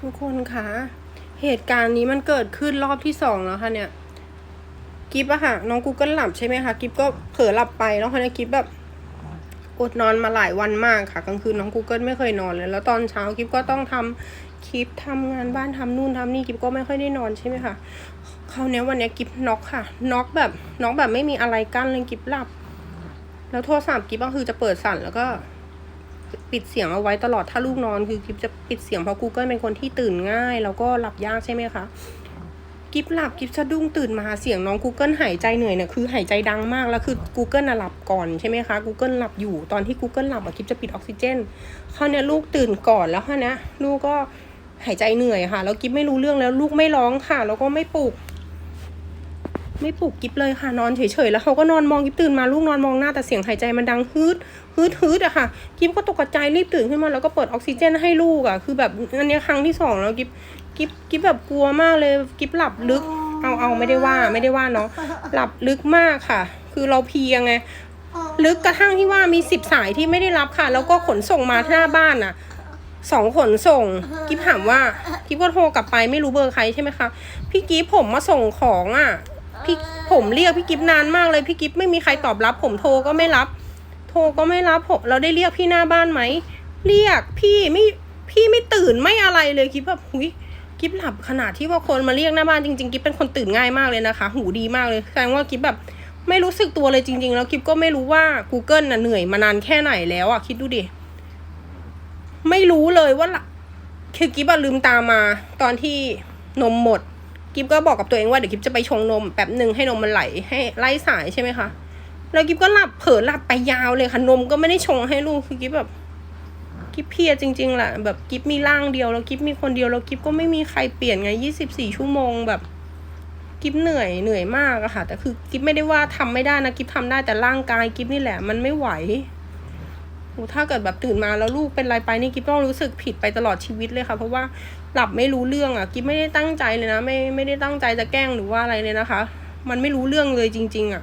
ทุกคนคะเหตุการณ์นี้มันเกิดขึ้นรอบที่สองแล้วค่ะเนี่ยกิฟอะค่ะน้องกูเกิลหลับใช่ไหมคะกิฟก็เผลอหลับไปแล้วคราวนี้กิฟแบบอดนอนมาหลายวันมากค่ะกลางคืนน้องกูเกิลไม่เคยนอนเลย แล้วตอนเช้ากิฟก็ต้องทำคลิปทำงานบ้านทำนู่นทำนี่กิฟก็ไม่ค่อยได้นอนใช่ไหมคะคราวเนี้ยวันเนี้ยกิฟน็อกค่ะน็อกแบบน็อกแบบไม่มีอะไรกั้นเลยกิฟหลับ แล้วโทรศัพท์กิฟก็คือจะเปิดสั่นแล้วก็ ปิดเสียงเอาไว้ตลอดถ้าลูกนอนคือกิฟจะปิดเสียงเพราะ Google เป็นคนที่ตื่นง่าย แล้วก็หลับยากใช่ไหมคะกิฟหลับกิฟสะดุ้งตื่นมาเสียงน้อง Google หายใจเหนื่อยเนี่ยคือหายใจดังมากแล้วคือ Google น่ะหลับก่อนใช่ไหมคะ Google หลับอยู่ตอนที่ Google หลับอะกิฟจะปิดออกซิเจนคราวเนี้ยลูกตื่นก่อนแล้วคราวเนี้ยลูกก็หายใจเหนื่อยค่ะแล้วกิฟไม่รู้เรื่องแล้วลูกไม่ร้องค่ะ แล้วก็ไม่ปลุก ไม่ปลุกกิฟเลยค่ะนอนเฉยๆแล้วเขาก็นอนมองกิฟตื่นมาลูกนอนมองหน้าแต่เสียงหายใจมันดังฮืดฮืดฮืดอะค่ะกิฟก็ตกใจรีบตื่นขึ้นมาแล้วก็เปิดออกซิเจนให้ลูกอะคือแบบอันนี้ครั้งที่สองแล้วกิฟกิฟกิฟแบบกลัวมากเลยกิฟหลับลึก เอาเอาไม่ได้ว่าไม่ได้ว่าเนาะหลับลึกมากค่ะ คือเราเพียงไงลึกกระทั่งที่ว่ามีสิบสายที่ไม่ได้รับค่ะ แล้วก็ขนส่งมาที่หน้าบ้านน่ะสองขนส่งกิฟถามว่ากิฟก็โทรกลับไปไม่รู้เบอร์ใครใช่ไหมคะพี่กิฟผมมาส่งของอะ พี่ผมเรียกพี่กิฟนานมากเลยพี่กิฟไม่มีใครตอบรับ ผมโทรก็ไม่รับ โทรก็ไม่รับผมเราได้เรียกพี่หน้าบ้านไหมเรียกพี่ไม่พี่ไม่ตื่นไม่อะไรเลยกิฟแบบหุยกิฟหลับขนาดที่ว่าคนมาเรียกหน้าบ้านจริงๆกิฟเป็นคนตื่นง่ายมากเลยนะคะ หูดีมากเลยแสดงว่ากิฟแบบไม่รู้สึกตัวเลยจริง ๆ แล้วกิฟก็ไม่รู้ว่า Google น่ะเหนื่อยมานานแค่ไหนแล้วอะคิดดูดิไม่รู้เลยว่าละคือกิฟลืมตามา ตอนที่นมหมด กิฟก็บอกกับตัวเองว่าเดี๋ยวกิฟจะไปชงนมแป๊บหนึ่งให้นมมันไหลให้ไล่สายใช่ไหมคะแล้วกิฟก็หลับเผลอหลับไปยาวเลยค่ะนมก็ไม่ได้ชงให้ลูกคือกิฟแบบกิฟเพียจริงๆแหละแบบกิฟมีร่างเดียวแล้วกิฟมีคนเดียวแล้วกิฟก็ไม่มีใครเปลี่ยนไงยี่สิบสี่ชั่วโมงแบบกิฟเหนื่อยเหนื่อยมากอะค่ะ แต่คือกิฟไม่ได้ว่าทำไม่ได้นะกิฟทำได้แต่ร่างกายกิฟนี่แหละ มันไม่ไหว โหถ้าเกิดแบบตื่นมาแล้วลูกเป็นไรไปนี่กิ๊ฟต้องรู้สึกผิดไปตลอดชีวิตเลยค่ะ เพราะว่าหลับไม่รู้เรื่องอะกิ๊ฟไม่ได้ตั้งใจเลยนะ ไม่ไม่ได้ตั้งใจจะแกล้งหรือว่าอะไรเลยนะคะ มันไม่รู้เรื่องเลยจริง ๆ อะ